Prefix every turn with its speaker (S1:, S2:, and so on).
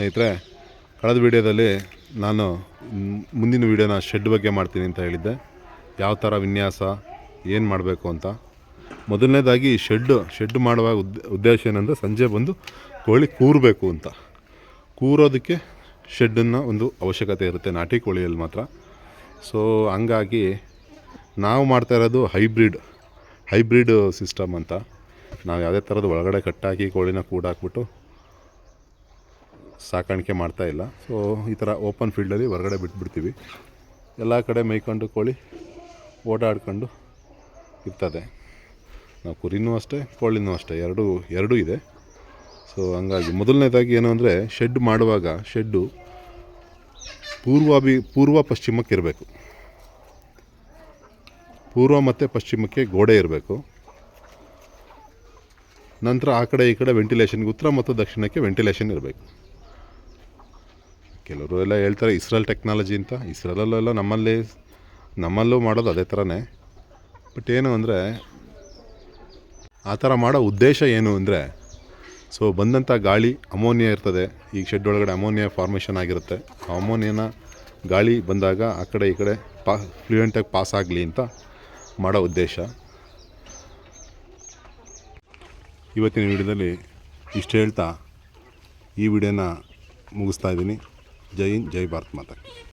S1: ಸ್ನೇಹಿತರೆ, ಕಳೆದ ವಿಡಿಯೋದಲ್ಲಿ ನಾನು ಮುಂದಿನ ವಿಡಿಯೋನ ಶೆಡ್ ಬಗ್ಗೆ ಮಾಡ್ತೀನಿ ಅಂತ ಹೇಳಿದ್ದೆ. ಯಾವ ಥರ ವಿನ್ಯಾಸ, ಏನು ಮಾಡಬೇಕು ಅಂತ. ಮೊದಲನೇದಾಗಿ ಶೆಡ್ಡು ಶೆಡ್ ಮಾಡುವ ಉದ್ದ ಉದ್ದೇಶ ಏನಂದರೆ ಸಂಜೆ ಬಂದು ಕೋಳಿ ಕೂರಬೇಕು ಅಂತ. ಕೂರೋದಕ್ಕೆ ಶೆಡ್ಡನ್ನು ಒಂದು ಅವಶ್ಯಕತೆ ಇರುತ್ತೆ, ನಾಟಿ ಕೋಳಿಯಲ್ಲಿ ಮಾತ್ರ. ಸೊ ಹಂಗಾಗಿ ನಾವು ಮಾಡ್ತಾ ಇರೋದು ಹೈಬ್ರಿಡ್ ಹೈಬ್ರಿಡ್ ಸಿಸ್ಟಮ್ ಅಂತ. ನಾವು ಯಾವುದೇ ಥರದ ಒಳಗಡೆ ಕಟ್ಟಾಕಿ ಕೋಳಿನ ಕೂಡಾಕ್ಬಿಟ್ಟು ಸಾಕಾಣಿಕೆ ಮಾಡ್ತಾ ಇಲ್ಲ. ಸೊ ಈ ಥರ ಓಪನ್ ಫೀಲ್ಡಲ್ಲಿ ಹೊರಗಡೆ ಬಿಟ್ಬಿಡ್ತೀವಿ. ಎಲ್ಲ ಕಡೆ ಮೇಯ್ಕೊಂಡು ಕೋಳಿ ಓಡಾಡ್ಕೊಂಡು ಇರ್ತದೆ. ನಾವು ಕುರಿನೂ ಅಷ್ಟೇ, ಕೋಳಿನೂ ಅಷ್ಟೇ. ಎರಡೂ ಎರಡೂ ಇದೆ. ಸೊ ಹಂಗಾಗಿ ಮೊದಲನೇದಾಗಿ ಏನು ಅಂದರೆ ಶೆಡ್ ಮಾಡುವಾಗ ಶೆಡ್ಡು ಪೂರ್ವಾಭಿ, ಪೂರ್ವ ಪಶ್ಚಿಮಕ್ಕೆ ಇರಬೇಕು. ಪೂರ್ವ ಮತ್ತು ಪಶ್ಚಿಮಕ್ಕೆ ಗೋಡೆ ಇರಬೇಕು. ನಂತರ ಆ ಕಡೆ ಈ ಕಡೆ ವೆಂಟಿಲೇಷನ್ಗೆ ಉತ್ತರ ಮತ್ತು ದಕ್ಷಿಣಕ್ಕೆ ವೆಂಟಿಲೇಷನ್ ಇರಬೇಕು. ಕೆಲವರು ಎಲ್ಲ ಹೇಳ್ತಾರೆ ಇಸ್ರೇಲ್ ಟೆಕ್ನಾಲಜಿ ಅಂತ. ಇಸ್ರೇಲಲ್ಲೆಲ್ಲ ನಮ್ಮಲ್ಲಿ, ನಮ್ಮಲ್ಲೂ ಮಾಡೋದು ಅದೇ ಥರನೇ ಬಟ್ ಏನು ಅಂದರೆ, ಆ ಥರ ಮಾಡೋ ಉದ್ದೇಶ ಏನು ಅಂದರೆ ಸೊ ಬಂದಂಥ ಗಾಳಿ ಅಮೋನಿಯಾ ಇರ್ತದೆ. ಈಗ ಶೆಡ್ ಒಳಗಡೆ ಅಮೋನಿಯಾ ಫಾರ್ಮೇಷನ್ ಆಗಿರುತ್ತೆ. ಆ ಅಮೋನಿಯಾನ ಗಾಳಿ ಬಂದಾಗ ಆ ಕಡೆ ಈ ಕಡೆ ಪಾ ಫ್ಲೂಯೆಂಟಾಗಿ ಪಾಸ್ ಆಗಲಿ ಅಂತ ಮಾಡೋ ಉದ್ದೇಶ. ಇವತ್ತಿನ ವಿಡಿಯೋದಲ್ಲಿ ಇಷ್ಟು ಹೇಳ್ತಾ, ಈ ವಿಡಿಯೋನ ಮುಗಿಸ್ತಾ ಇದ್ದೀನಿ. жайын жайбартматыр